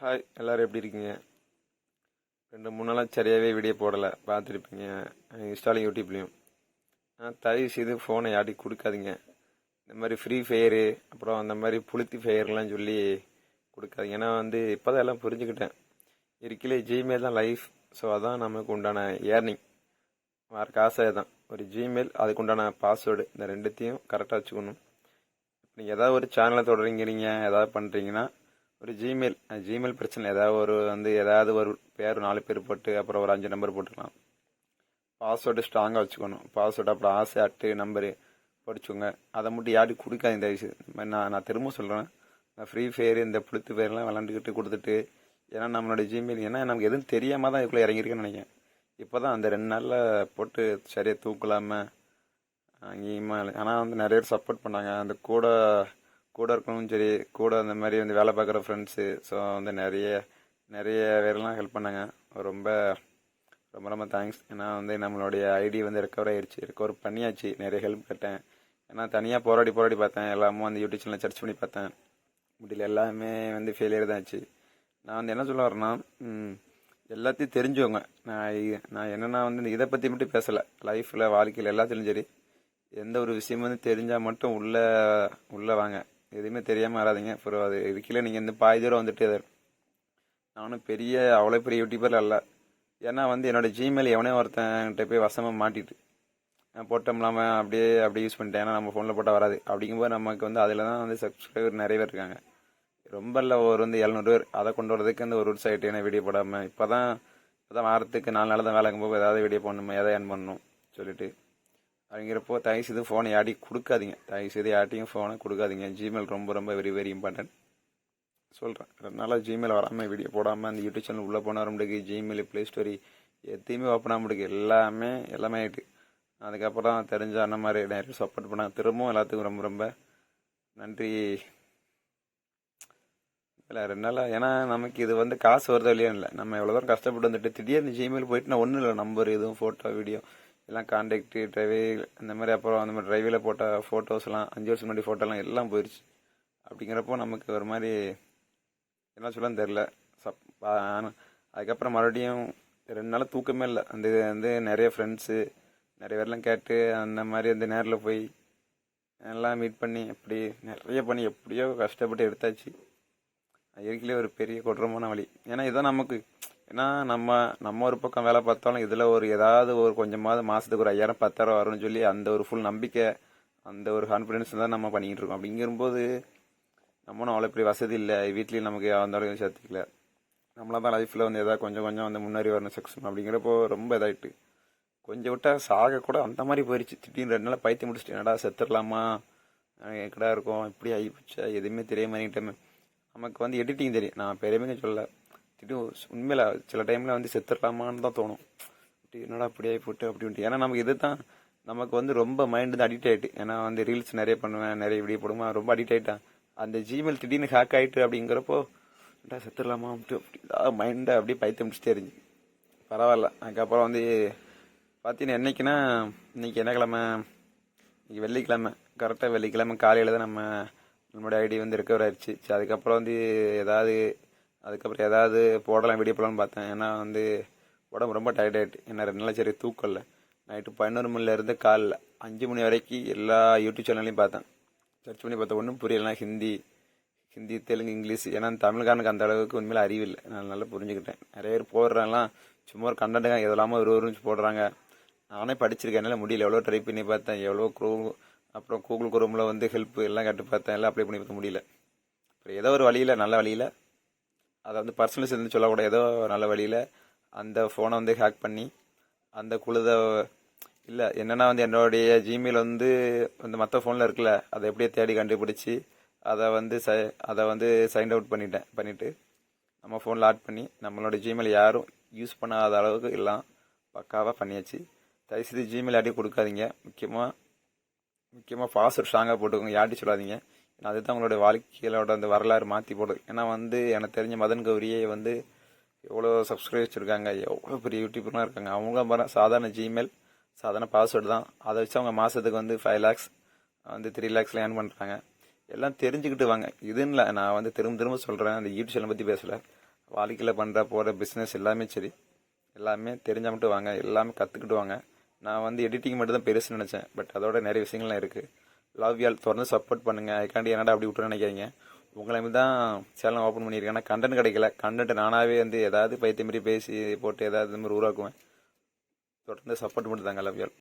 Hi எல்லோரும் எப்படி இருக்கீங்க? ரெண்டு மூணு நாளாக சரியாகவே வீடியோ போடலை. பார்த்துருப்பீங்க. இன்ஸ்டாலையும் யூடியூப்லேயும். ஆனால் தயவு செய்து ஃபோனை யார்ட்டையும் கொடுக்காதீங்க. இந்த மாதிரி ஃப்ரீ ஃபயரு அப்புறம் அந்த மாதிரி புளுத்தி ஃபயர்லாம் சொல்லி கொடுக்காதீங்க. ஏன்னா வந்து இப்போ தான் எல்லாம் புரிஞ்சுக்கிட்டேன். இருக்கிலே ஜிமெயில் தான் லைஃப் ஸோ அதான் நமக்கு உண்டான ஏர்னிங் வர காசே தான் ஒரு ஜிமெயில் அதுக்கு உண்டான பாஸ்வேர்டு இந்த ரெண்டுத்தையும் கரெக்டாக வச்சுக்கணும். நீங்கள் ஏதாவது ஒரு சேனலை தொடர்றீங்கிறீங்க ஏதாவது பண்ணுறீங்கன்னா ஒரு ஜிமெயில் ஜிமெயில் பிரச்சனை. ஏதாவது ஒரு வந்து ஏதாவது ஒரு பேர் நாலு பேர் போட்டு அப்புறம் ஒரு அஞ்சு நம்பர் போட்டுக்கலாம். பாஸ்வேர்டு ஸ்ட்ராங்காக வச்சுக்கணும். பாஸ்வேர்டு அப்புறம் ஆசை அட்டு நம்பரு படிச்சுங்க அதை மட்டும் யாருக்கு கொடுக்காது இந்த விஷயம் நான் நான் திரும்ப சொல்கிறேன் நான் ஃப்ரீ ஃபயர் இந்த புளுத்து ஃபயர்லாம் விளாண்டுக்கிட்டு கொடுத்துட்டு ஏன்னா நம்மளோட ஜிமெயில் ஏன்னா நமக்கு எதுவும் தெரியாமல் தான் இதுக்குள்ளே இறங்கியிருக்கேன்னு நினைக்கிறேன். இப்போ தான் அந்த ரெண்டு நாளில் போட்டு சரியாக தூக்கலாமல் அங்கேயுமா ஆனால் வந்து நிறைய பேர் சப்போர்ட் பண்ணாங்க. அந்த கூட கூட இருக்கணும் சரி கூட அந்த மாதிரி வந்து வேலை பார்க்குற ஃப்ரெண்ட்ஸு ஸோ வந்து நிறைய நிறைய பேர்லாம் ஹெல்ப் பண்ணாங்க. ரொம்ப ரொம்ப ரொம்ப தேங்க்ஸ் ஏன்னா வந்து நம்மளுடைய ஐடி வந்து ரெக்கவர் ஆயிடுச்சு ரெக்கவர் பண்ணியாச்சு. நிறைய ஹெல்ப் கேட்டேன். ஏன்னா தனியாக போராடி போராடி பார்த்தேன். எல்லாமும் வந்து யூடியூப் சேனலில் சர்ச் பண்ணி பார்த்தேன். முடியல எல்லாமே வந்து ஃபெயிலியர் தான் ஆச்சு. நான் வந்து என்ன சொல்ல வரேன்னா எல்லாத்தையும் தெரிஞ்சவங்க. நான் நான் என்னென்னா வந்து இதை பற்றி மட்டும் பேசலை. லைஃப்பில் வாழ்க்கையில் எல்லாத்துலேயும் சரி எந்த ஒரு விஷயம் வந்து தெரிஞ்சால் மட்டும் உள்ளே உள்ளே வாங்க. எதுவுமே தெரியாமல் வராதிங்க. அப்புறம் அது இதுக்கில நீங்கள் இந்த பாதி தூரம் வந்துட்டு நானும் பெரிய அவ்வளோ பெரிய யூடியூபர் அல்ல. ஏன்னா வந்து என்னோடய ஜிமெயில் எவனே ஒருத்தன்கிட்ட போய் வசமாக மாட்டிட்டு நான் இல்லாமல் அப்படியே அப்படியே யூஸ் பண்ணிட்டேன். ஏன்னா நம்ம ஃபோனில் போட்டால் வராது. அப்படிங்கும்போது நமக்கு வந்து அதில் தான் வந்து சப்ஸ்கிரைபர் நிறைய பேர் இருக்காங்க. ரொம்ப இல்லை ஒரு வந்து எழுநூறு பேர். அதை கொண்டு வரதுக்கு அந்த ஒரு வருஷம் என்ன வீடியோ போடாமல் இப்போ தான் இப்போ தான் வாரத்துக்கு நாலு நாள் தான் வேலைக்கும் போது ஏதாவது வீடியோ போடணுமா? எதாவது ஏர்ன் பண்ணணும்? சொல்லிட்டு. அப்படிங்கிறப்போ தயவு செய்து ஃபோனை யார்ட்டையும் கொடுக்காதீங்க. தயவு செய்து யார்ட்டையும் ஃபோனை கொடுக்காதீங்க. ஜிமெயில் ரொம்ப ரொம்ப வெரி வெரி இம்பார்ட்டன்ட் சொல்கிறேன் ரெண்டு நாளாக ஜிமெயில் வராமல் வீடியோ போடாமல் அந்த யூடியூப் சேனல் உள்ளே போன வர முடியுது ஜிமெயில் ப்ளே ஸ்டோரி எதையுமே ஓப்பனாக ஆக முடியுது. எல்லாமே எல்லாமே ஆகிட்டு அதுக்கப்புறம் தெரிஞ்ச அந்த மாதிரி நிறைய சப்போர்ட் பண்ணாங்க திரும்பவும் எல்லாத்துக்கும் ரொம்ப ரொம்ப நன்றி. இல்லை ரெண்டு நாளாக ஏன்னா நமக்கு இது வந்து காசு வருதோ இல்லையா இல்லை. நம்ம எவ்வளோ தூரம் கஷ்டப்பட்டு வந்துட்டு திடீர்னு ஜிமெயில் போயிட்டுனா ஒன்றும் இல்லை. நம்பர் எதுவும் ஃபோட்டோ வீடியோ எல்லாம் காண்டாக்டு டிரைவே இந்த மாதிரி அப்புறம் அந்த மாதிரி டிரைவில் போட்ட ஃபோட்டோஸ்லாம் அஞ்சு வருஷம் முன்னாடி ஃபோட்டோலாம் எல்லாம் போயிடுச்சு அப்படிங்கிறப்போ நமக்கு ஒரு மாதிரி என்ன சொல்லன்னு தெரில சப் பா- அதுக்கப்புறம் மறுபடியும் ரெண்டு நாள் தூக்கமே இல்லை. அந்த இது வந்து நிறைய ஃப்ரெண்ட்ஸு நிறைய பேர்லாம் கேட்டு அந்த மாதிரி வந்து நேரில் போய் எல்லாம் மீட் பண்ணி அப்படி நிறைய பண்ணி எப்படியோ கஷ்டப்பட்டு எடுத்தாச்சு. இயற்கையிலே ஒரு பெரிய கொடூரமான வழி. ஏன்னா இதான் நமக்கு ஏன்னா நம்ம நம்ம ஒரு பக்கம் வேலை பார்த்தாலும் இதில் ஒரு ஏதாவது ஒரு கொஞ்சமாவது மாதத்துக்கு ஒரு ஐயாயிரம் பத்தாயிரம் வரும்னு சொல்லி அந்த ஒரு ஃபுல் நம்பிக்கை அந்த ஒரு கான்ஃபிடென்ஸ் தான் நம்ம பண்ணிக்கிட்டு இருக்கோம். அப்படிங்கும்போது நம்மளும் அவ்வளோ பெரிய வசதி இல்லை. வீட்லேயும் நமக்கு அந்த அளவுக்கு சேர்த்துக்கல நம்மளாம் தான் லைஃப்பில் வந்து எதாவது கொஞ்சம் கொஞ்சம் வந்து முன்னேறி வரணும் சக்ஸஸ் அப்படிங்கிறப்போ ரொம்ப இதாகிட்டு கொஞ்சம் விட்டால் சாக கூட அந்த மாதிரி போயிடுச்சு திடீர்னு ரெண்டு நாள் பைத்தியம் முடிச்சுட்டு என்னடா செத்துடலாமா எக்கடா இருக்கும்? இப்படி ஆகி போச்சா? எதுவுமே தெரிய மாட்டேமே நமக்கு வந்து எடிட்டிங் தெரியும். நான் பெரியமைங்க சொல்ல திடீர் உண்மையில் சில டைமில் வந்து செத்துடலாமான்னு தான் தோணும். என்னடா அப்படியே போட்டு அப்படி ஏன்னா நமக்கு இது தான் நமக்கு வந்து ரொம்ப மைண்ட் வந்து அடிக்ட் ஆகிட்டு ஏன்னா வந்து ரீல்ஸ் நிறைய பண்ணுவேன் நிறைய வீடியோ போடுவேன் ரொம்ப அடிக்ட் ஆகிட்டேன் அந்த ஜிமெயில் திடீர்னு ஹேக் ஆகிட்டு அப்படிங்கிறப்போ என்னடா செத்துடலாமா அப்படி அப்படி மைண்டை அப்படியே பயத்து முடிச்சுட்டே இருந்துச்சு. பரவாயில்ல. அதுக்கப்புறம் வந்து பார்த்தீங்கன்னா என்னைக்குன்னா இன்னைக்கு என்ன கிழமை இன்னைக்கு வெள்ளிக்கிழமை கரெக்டாக வெள்ளிக்கிழமை காலையில் தான் நம்ம நம்மளோட ஐடி வந்து ரெக்கவர் ஆயிடுச்சு. சரி அதுக்கப்புறம் வந்து ஏதாவது அதுக்கப்புறம் ஏதாவது போடலாம் வீடியோ போடலாம்னு பார்த்தேன். ஏன்னா வந்து உடம்பு ரொம்ப டயர்ட் ஆகிட்டு என்ன ரெண்டு நாள் சரி தூக்கம் இல்லை நைட்டு பதினோரு மணிலேருந்து காலைல அஞ்சு மணி வரைக்கும் எல்லா யூடியூப் சேனல்லையும் பார்த்தேன். சர்ச் பண்ணி பார்த்த ஒன்றும் புரியலனா ஹிந்தி ஹிந்தி தெலுங்கு இங்கிலீஷ். ஏன்னா தமிழ்காரனுக்கு அந்த அளவுக்கு உண்மையில அறிவில்லை. நான் நல்லா புரிஞ்சுக்கிட்டேன். நிறைய பேர் போடுறாங்களாம் சும்மா ஒரு கண்டென்ட்டுங்க எதெல்லாமோ ஒரு ஒரு போடுறாங்க. நானே படிச்சிருக்கேன். என்னால் முடியல. எவ்வளோ ட்ரை பண்ணி பார்த்தேன். எவ்வளோ குரூ அப்புறம் கூகுள் குரூமில் வந்து ஹெல்ப் எல்லாம் கேட்டு பார்த்தேன். எல்லாம் அப்ளை பண்ணி பார்த்த முடியல. அப்புறம் ஏதோ ஒரு வழியில் நல்ல வழியில் அதை வந்து பர்சனல் சேர்ந்து சொல்லக்கூடாது. ஏதோ ஒரு நல்ல வழியில் அந்த ஃபோனை வந்து ஹேக் பண்ணி அந்த குழுத இல்லை என்னென்னா வந்து என்னுடைய ஜிமெயில் வந்து வந்து மற்ற ஃபோனில் இருக்குல்ல அதை எப்படியே தேடி கண்டுபிடிச்சி அதை வந்து சை அதை வந்து சைன் அவுட் பண்ணிட்டேன். பண்ணிவிட்டு நம்ம ஃபோனில் ஆட் பண்ணி நம்மளோட ஜிமெயில் யாரும் யூஸ் பண்ணாத அளவுக்கு எல்லாம் பக்காவாக பண்ணியாச்சு. தயவுசெய்து ஜிமெயில் யார்ட்டையும் கொடுக்காதீங்க. முக்கியமாக முக்கியமாக பாஸ்வேர்ட் ஸ்ட்ராங்காக போட்டுக்கோங்க. யார்ட்டையும் சொல்லாதீங்க. அதுதான் அவங்களோட வாழ்க்கையிலோட அந்த வரலாறு மாற்றி போடுது ஏன்னா வந்து எனக்கு தெரிஞ்ச மதன் கௌரியே வந்து எவ்வளோ சப்ஸ்கிரைப் வச்சுருக்காங்க எவ்வளோ பெரிய யூடியூபர்லாம் இருக்காங்க. அவங்க பாரு சாதாரண ஜிமெயில் சாதாரண பாஸ்வேர்டு தான். அதை வச்சு அவங்க மாதத்துக்கு வந்து ஃபைவ் லேக்ஸ் வந்து த்ரீ லேக்ஸில் ஏர்ன் பண்ணுறாங்க எல்லாம் தெரிஞ்சுக்கிட்டு வாங்க. இதுன்னு இல்லை நான் வந்து திரும்ப திரும்ப சொல்கிறேன் அந்த யூடியூப் சேனல் பற்றி பேசலை. வாழ்க்கையில் பண்ணுற போகிற பிஸ்னஸ் எல்லாமே சரி. எல்லாமே தெரிஞ்சா மட்டும் வாங்க. எல்லாமே கற்றுக்கிட்டு வாங்க. நான் வந்து எடிட்டிங் மட்டும் தான் பெருசுன்னு நினச்சேன். பட் அதோட நிறைய விஷயங்கள்லாம் இருக்குது லவ் யால் தொடர்ந்து சப்போர்ட் பண்ணுங்கள் அதுக்காண்டி என்னடா அப்படி விட்டுன்னு நினைக்காதீங்க. உங்களை மாதிரி தான் சேனல் ஓப்பன் பண்ணியிருக்கேன். ஆனால் கண்டென்ட் கிடைக்கல. கண்டென்ட் நானாகவே வந்து ஏதாவது பைத்தியம் மாரி பேசி போட்டு ஏதாவது இந்த மாதிரி உருவாக்குவேன் தொடர்ந்து சப்போர்ட் பண்ணிட்டு தாங்க. லவ் யால்